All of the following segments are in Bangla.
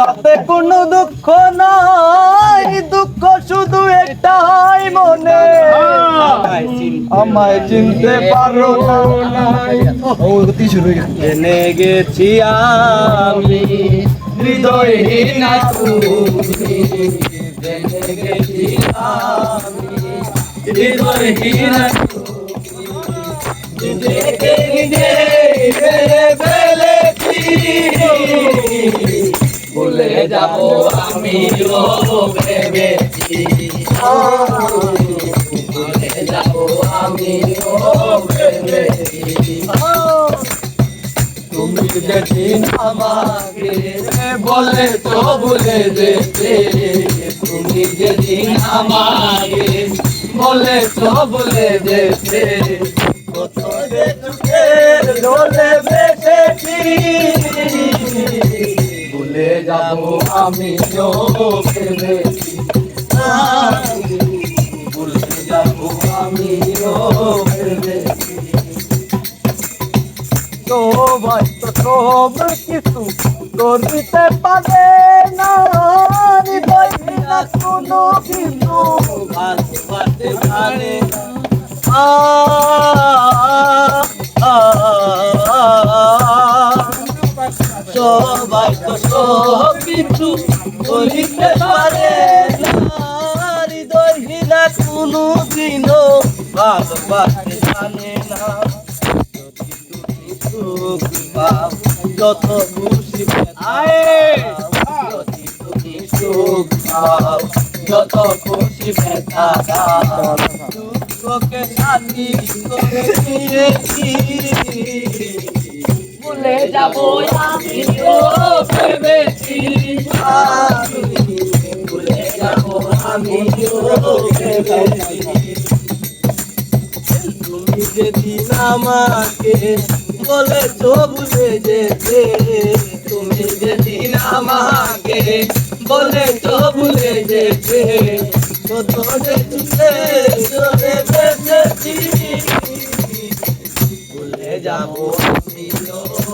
তাতে কোনো দুঃখ নাই দুঃখ শুধু একটাই মনে। আমায় চিনতে পারো জেনে গেছি আমি হৃদয়হীন জেনে গেছি আমি হৃদয়হীন নিজেকে নিজে ফেলেছি। ভুলে যাব, আমি ভেবেছি। ভুলে যাব, আমি তুমি যেদিন আমাকে বলে তো ভুলে যেতে, তুমি যেদিন আমাকে বলে তো ভুলে যেতে। কত চোখের জলে বেসেছি ভুলে যাব আমি ভেবেছি ভুলে যাব আমি তো সব কিছু করতে পারে না কোনো পারে আ, সব কিছু করিতে পারে হীরা কোনো দিনও ভালোবাসতে জানে না যত খুশি যত খুশি ব্যথা দুঃখকে সাথী করে ভুলে যাব আমি তো ভেবেছি। আমি ভুলে যাব আমি ভেবেছি তুমি যেদিন আমাকে বলে তো ভুলে যেতে, তুমি যেদিন আমাকে বলে তো ভুলে যেতে কত যে চলে ভুলে ভেবেছি ভুলে যাব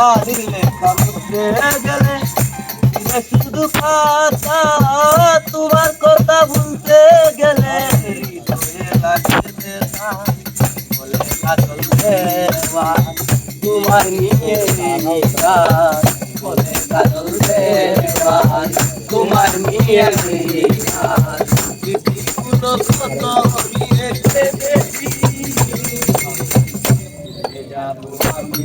খালি গেলে শুধু খাতা তোমার কথা ভুলতে গেলে তোমার নিয়ে বলে কাজল দেওয়া তোমার নিয়ে গান কত আমি যাব আমি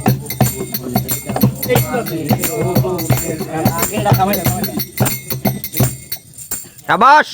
সাবাস